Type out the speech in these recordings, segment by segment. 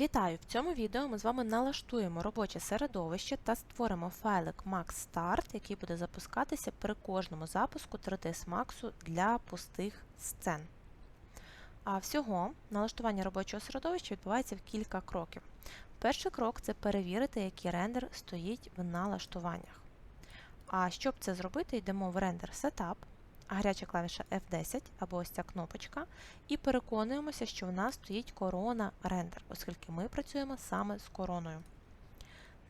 Вітаю! В цьому відео ми з вами налаштуємо робоче середовище та створимо файлик MaxStart, який буде запускатися при кожному запуску 3ds Max для пустих сцен. А всього налаштування робочого середовища відбувається в кілька кроків. Перший крок це перевірити, який рендер стоїть в налаштуваннях. А щоб це зробити, йдемо в рендер Setup, гаряча клавіша F10 або ось ця кнопочка, і переконуємося, що в нас стоїть корона рендер, оскільки ми працюємо саме з короною.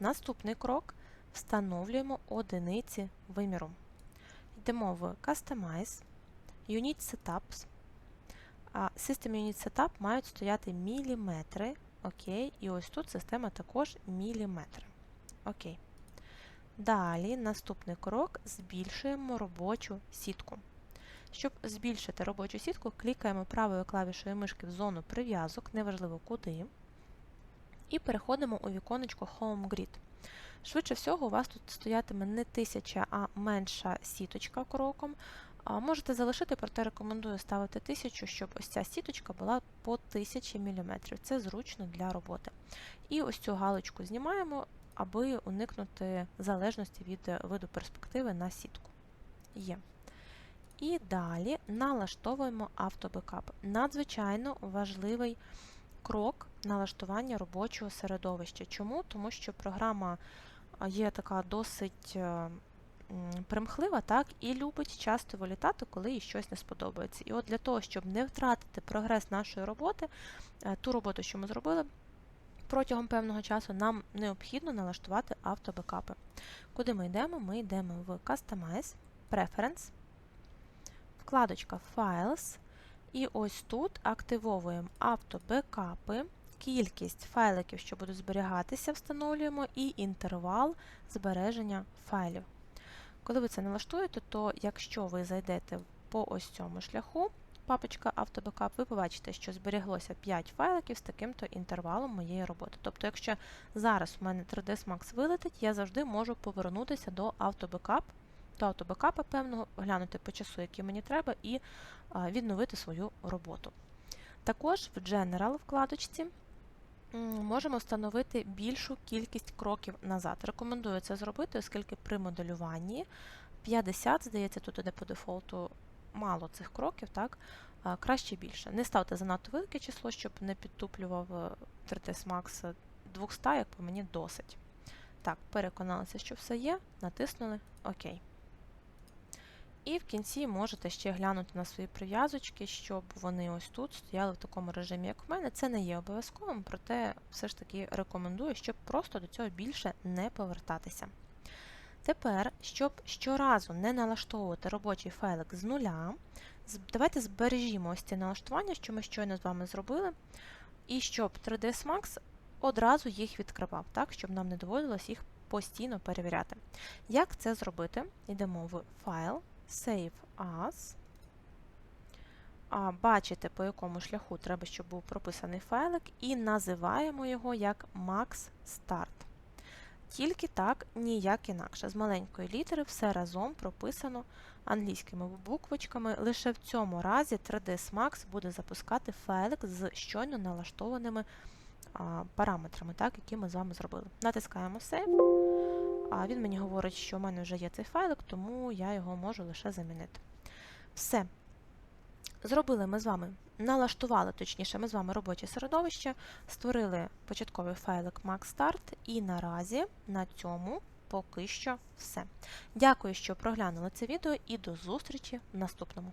Наступний крок встановлюємо одиниці виміру. Йдемо в Customize, Unit Setups. System Unit Setup мають стояти міліметри. Окей, і ось тут система також міліметри. Окей. Далі, наступний крок збільшуємо робочу сітку. Щоб збільшити робочу сітку, клікаємо правою клавішою мишки в зону прив'язок, неважливо куди, і переходимо у віконечко Home Grid. Швидше всього, у вас тут стоятиме не 1000, а менша сіточка кроком. Можете залишити, проте рекомендую ставити 1000, щоб ось ця сіточка була по 1000 мм. Це зручно для роботи. І ось цю галочку знімаємо, аби уникнути залежності від виду перспективи на сітку. Є. І далі налаштовуємо автобекап. Надзвичайно важливий крок налаштування робочого середовища. Чому? Тому що програма є така досить примхлива, так, і любить часто вилітати, коли їй щось не сподобається. І от для того, щоб не втратити прогрес нашої роботи, ту роботу, що ми зробили, протягом певного часу нам необхідно налаштувати автобекапи. Куди ми йдемо? Ми йдемо в Customize, Preference, вкладочка Files, і ось тут активовуємо автобекапи, кількість файликів, що будуть зберігатися, встановлюємо, і інтервал збереження файлів. Коли ви це налаштуєте, то якщо ви зайдете по ось цьому шляху, папочка автобекап, ви побачите, що зберіглося 5 файликів з таким-то інтервалом моєї роботи. Тобто, якщо зараз у мене 3ds Max вилетить, я завжди можу повернутися до автобекап, до автобекапа певного, глянути по часу, який мені треба, і відновити свою роботу. Також в General вкладочці можемо встановити більшу кількість кроків назад. Рекомендую це зробити, оскільки при моделюванні 50, здається, тут іде по дефолту мало цих кроків, так? краще більше. Не ставте занадто велике число, щоб не підтуплював 3ds Max 200, як по мені досить. Так, переконалися, що все є, натиснули ОК. І в кінці можете ще глянути на свої прив'язочки, щоб вони ось тут стояли в такому режимі, як в мене. Це не є обов'язковим, проте все ж таки рекомендую, щоб просто до цього більше не повертатися. Тепер, щоб щоразу не налаштовувати робочий файлик з нуля, давайте збережімо ось ці налаштування, що ми щойно з вами зробили, і щоб 3ds Max одразу їх відкривав, так, щоб нам не доводилось їх постійно перевіряти. Як це зробити? Йдемо в файл, Save As. Бачите, по якому шляху треба, щоб був прописаний файлик, і називаємо його як MaxStart. Тільки так, ніяк інакше. З маленької літери все разом прописано англійськими буквочками. Лише в цьому разі 3ds Max буде запускати файлик з щойно налаштованими а, параметрами, так, які ми з вами зробили. Натискаємо Save. А він мені говорить, що в мене вже є цей файлик, тому я його можу лише замінити. Все. Зробили ми з вами, налаштували, точніше, ми з вами робоче середовище, створили початковий файлик MaxStart, і наразі на цьому поки що все. Дякую, що проглянули це відео, і до зустрічі в наступному.